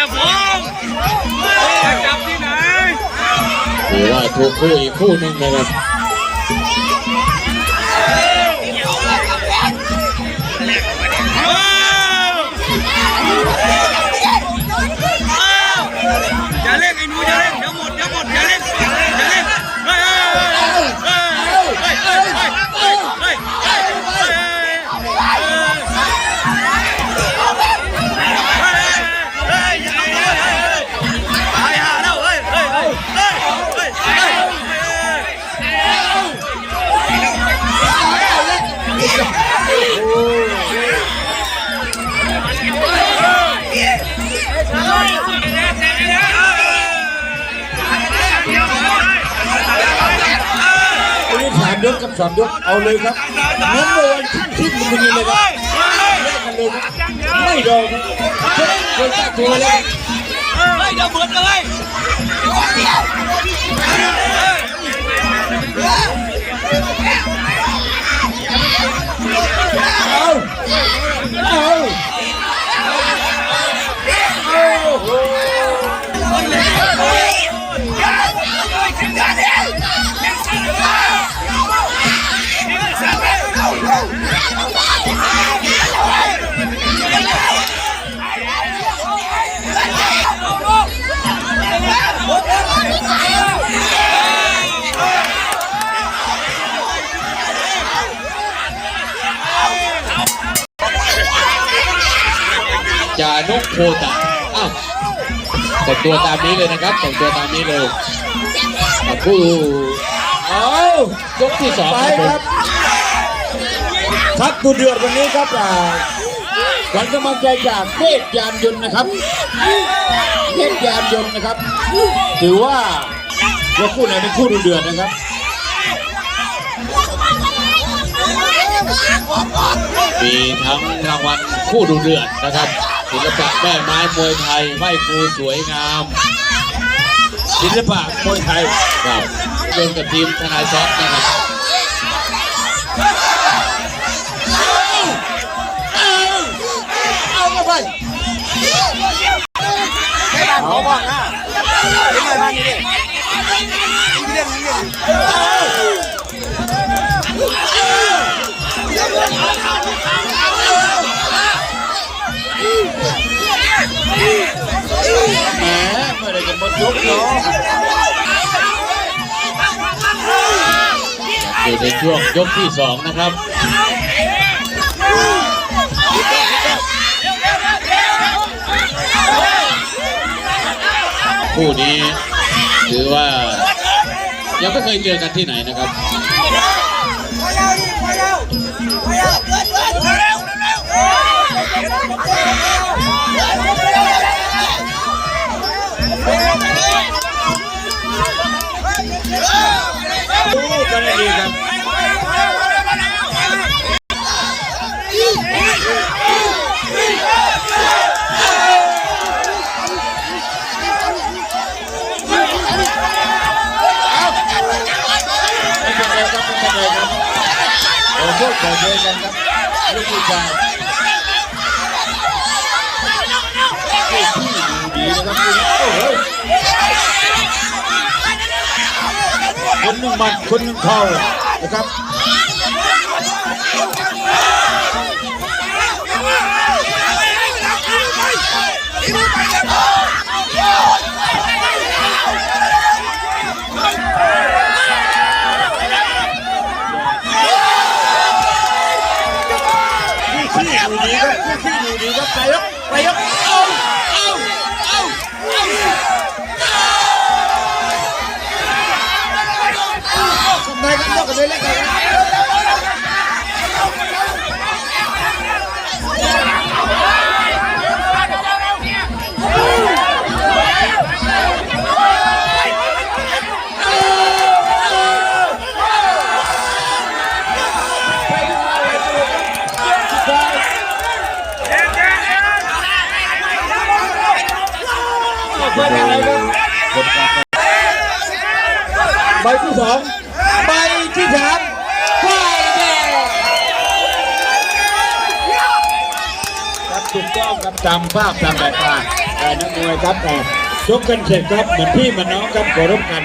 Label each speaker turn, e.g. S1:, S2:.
S1: อย่าฟ้องจับที่ไหน
S2: ถือว่าถูกคู่อีกคู่หนึ่งนะครับ
S1: ย
S3: กกับสามยกเอาเลยครับน้ำมันทิ้งทิ้งมันเป็นยังไงครับแยกกันเลยครับไม่โดนครับเกินตั้งตัวแล้ว
S1: เฮ้ยเดี๋ยวหมดเลย
S2: จานุโคตะอ้าวแต่งตัวตามนี้เลยนะครับแต่งตัวตามนี้เลยกับผู้
S3: เอา
S2: ยกที่สอง
S3: ไป
S2: ครับ
S3: ค
S2: ผ
S3: รับ
S2: ม
S3: ครับดูเดือดวันนี้ครับอ่าขวัญกำลังใจจากเทพยานยนต์นะครับเทพยานยนต์นะครับ ถือว่าว่าคู่ไหนเป็นคู่ดูเดือดนะครับ
S2: มีทั้งรางวัลคู่ดูเดือดนะครับ ศิลปะแม่ไม้มวยไทยไหว้ครูสวยงาม
S3: ศิลปะมวยไทย
S2: ครับโดนกับทีมทนายซอสนะครับ
S3: เอาเข้าไป
S1: เอาบ้างนะเล่นอะไรบ้างนี่เล่นเล่น
S3: อยู่
S2: ในช่วงยกที่สองนะครับคู่นี้ถือว่ายังไม่เคยเจอกันที่ไหนนะครับ
S3: ดูกันให้ดีครับไม่เป็นไรครับไม่เป็นไร คนหนึ่งมัดคนหนึ่งเข่านะครับที่ขี้อยู่ดีครับที่ขี้อยู่ดีครับไปยกไปยกเอาเอาเอาเอา ใบที่สองใบ ที่สามฝ่ายแดงครับถูกต้องครับจำภาพจำแบบตาแต่นักมวยครับแต่ชกกันเสร็จครับเหมือนพี่เหมือนน้องครับขอรบกัน